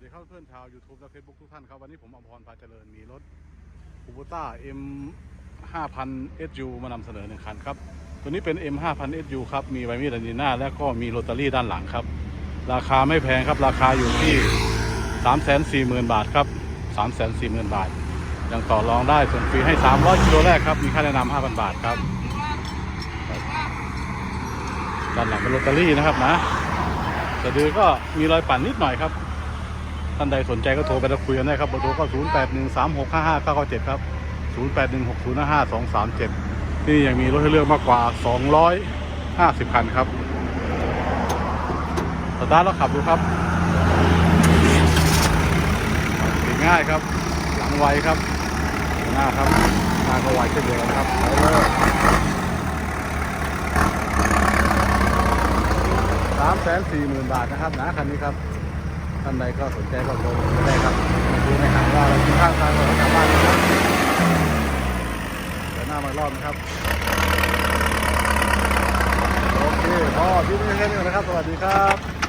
วัสดีครับเพื่อนชาว YouTube และ Facebook ทุกท่านครับ วันนี้ผมอมพรพาเจริญมีรถคูบูต้า M 5000 SU มานำเสนอหนึ่งคันครับ ตัวนี้เป็น M 5000 SU ครับ มีไวมีดันดีหน้าและก็มีโรตารี่ด้านหลังครับ ราคาไม่แพงครับ ราคาอยู่ที่ 340,000 บาทครับ 340,000 บาท ยังต่อรองได้ส่วนฟรีให้ 300กิโลแรกครับ มีค่าแนะนำ5,000 บาทครับ ด้านหลังเป็นโรตารี่นะครับนะสะดือก็มีรอยปั่นนิดหน่อยครับ ท่านใดสนใจก็โทรไปแล้วคุยกันได้ครับเบอร์โทรก็ 0 8 1 3 6 5 5 9 9 7 ครับ 081605237 นี่ยังมีรถให้เลือกมากกว่า 250 คันครับสตาร์ทแล้วขับดูครับง่ายครับ หลังไวครับ หน้าครับหน้าก็ไวเช่นเดียวกันครับไปเลยสามแสนสี่หมื่นบาทนะครับนะคันนี้ครับ ท่านใดก็สนใจก็โทรมาได้ครับดูในหางว่าเราอยู่ข้างทางเรากลับบ้านนะครับเดี๋ยวหน้ามารอบนะครับโอเคพ่อพี่นี่แค่นี้ก่อนนะครับ สวัสดีครับ